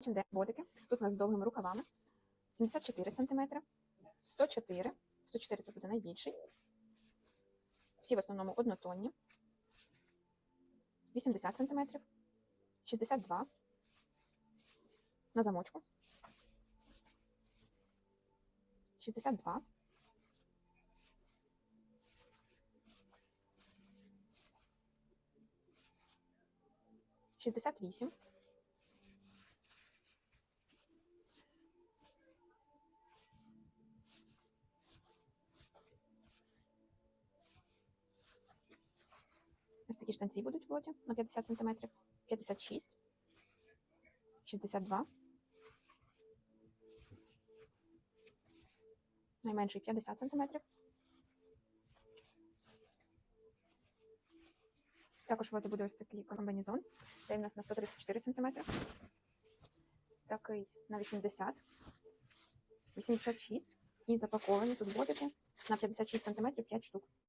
Де ботики. Тут у нас з довгими рукавами. 74 см, 104. 104 це буде найбільший. Всі в основному однотонні. 80 сантиметрів. 62. На замочку. 62. 68. Ось такі штанці будуть в лоті на 50 см. 56. 62. Найменший 50 см. Також в лоті буде ось такий комбінезон. Цей у нас на 134 см. Такий на 80. 86. І запаковані тут бодики на 56 см 5 штук.